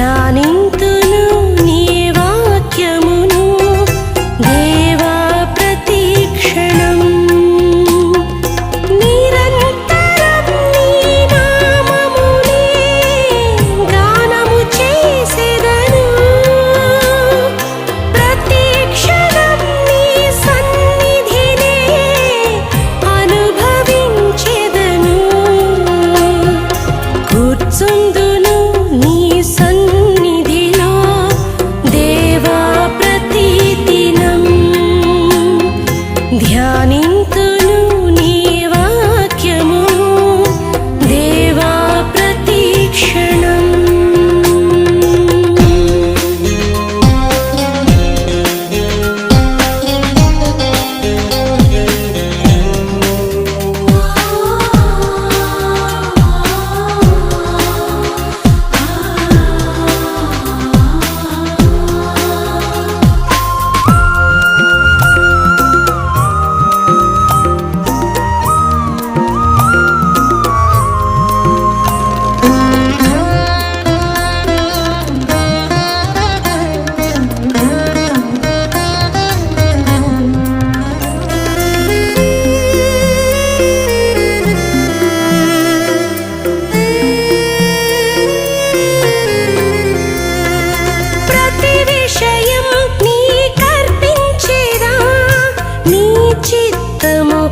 ഞാനീ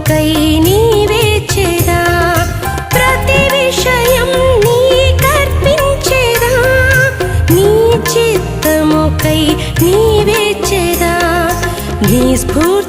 కై నీవే చెరా. ప్రతి విషయం నీ కర్పించేదా. నీ చిత్తము కై నీ స్ఫూర్తి